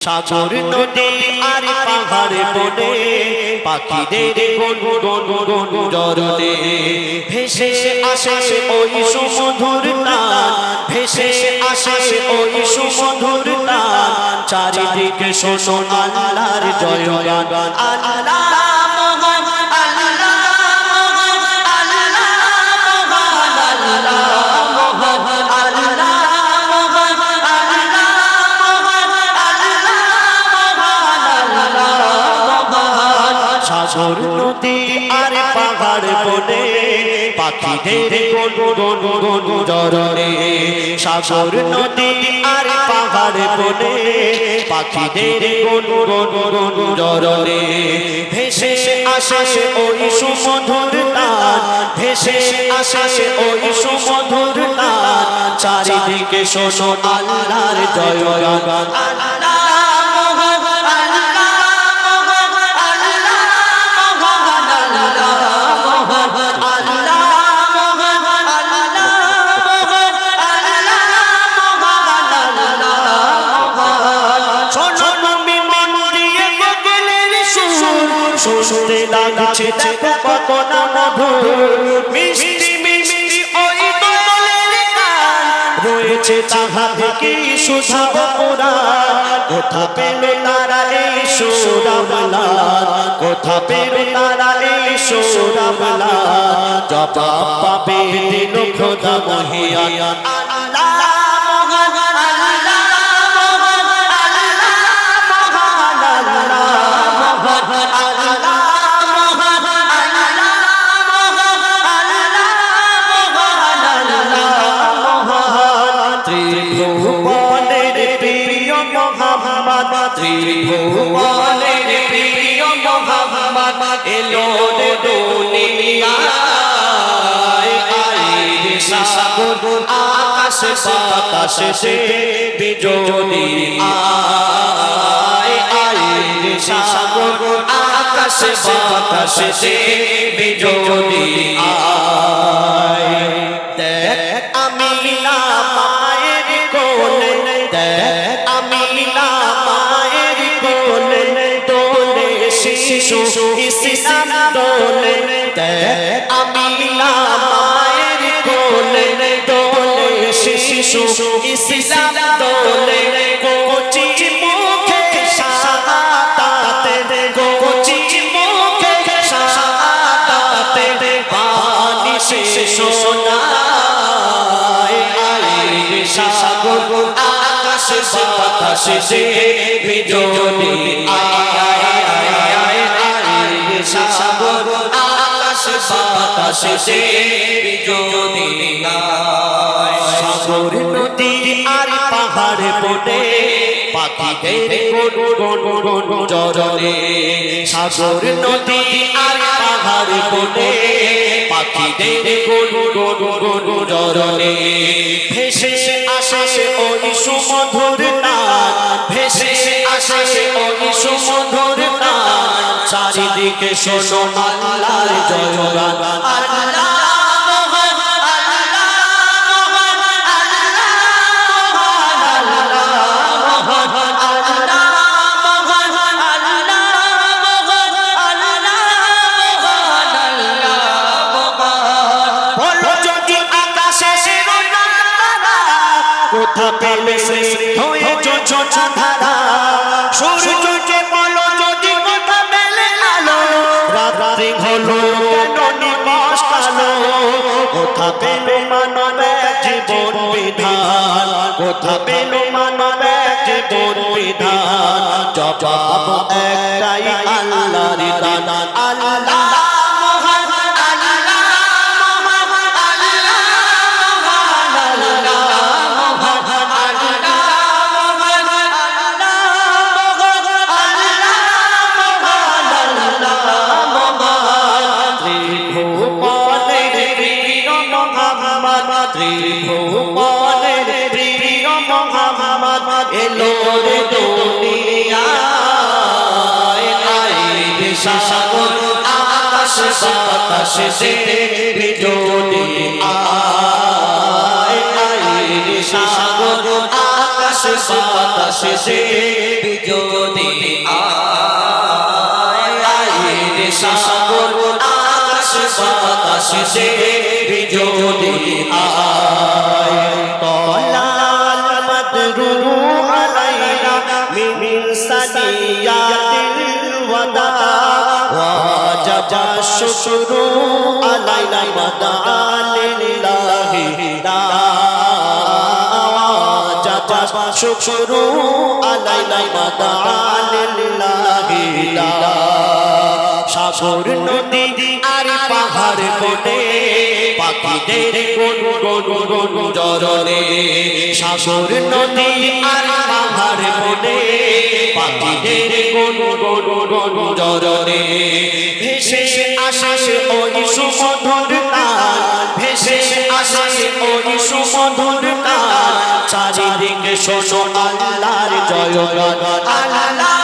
সাগর নদী আর পাহাড় বনে, পাখিদের গুন ভেসে আসে ওই সুমধুর টান ভেসে আসে ওই সুমধুর টান চারিদিকে শোষণ আল্লাহর জয় আল্লাহ পাখিদের গুন গুন গুন জরনে সাগর নদী আর পাহাড় বনে পাখিদের গুন গুন গুন জরনে ভেসে আসে ওই সুমধুর টান ভেসে আসে ওই চারিদিকে শোনো আল্লাহর জয় গান শুনতে লাগছে, দেখো কত না মধুর মিষ্টি মিষ্টি ওই দোলের গান। রয়েছে তাহাতে কি সুধাব পুরাণ কোথা পেল তারা এই সুরাবলার কোথা পেল তারা এই সুরাবলার জবাব পাবে দিন খোদা মহিয়ান আল্লাহ ত্রিভুবনের প্রিয় মোহাম্মদ এলো দুনিয়ায়। আইরে সাগর, আকাশ, বাতাসে সে বিজলি আয়। সাগর, আকাশ, বাতাসে সে বিজলি আয়। শিশু ইসলাম দেখ আমি মায়ের কোলে, দোলে শিশু ইসলাম দোলে কোচি মুখে সাহাতাতে কোচি মুখে সাহাতাতে পানি সে সোনায় আইরে সাগর, আকাশ বাতাসে বিজলি আয় সাগর নদী আর পাহাড় বনে পাখিদের গুন গুন গুন জরনে সাগর নদী আর পাহাড় বনে পাখিদের গুন গুন গুন জরনে ভেসে আসে ওই সুমধুর টান ভেসে আসে ওই সুমধুর টান চারিদিকে শোনো আল্লাহর জয় গান আল্লাহ মহান আল্লাহ মহান আল্লাহ মহান আল্লাহ রাত্রি হলো নিবাস কালো। কোথা পেলে মানবে জীবন বিধান? কোথা পেলে মানবে জীবন বিধান? জবাব একটাই, আল্লাহর দান। বাতাসে সে বিজলি আয় আইরে সাগর, আকাশ বাতাসে বিজোদি আয় আয় রে সাগর, আকাশ বাতাসে বিজোদি আয়। وجب الشكر علينا مدعا لله وجب الشكر علينا مدعا لله সাগর নদী আর পাহাড় বনে পাখিদের গুন গুন গুন জরনে সাগর নদী আর পাহাড় বনে পাখিদের গুন গুন গুন জরনে ভেসে আসে ওই সুমধুর গান ভেসে আসে ওই সুমধুর গান চারিদিকে শোনো আল্লাহর জয় আল্লাহ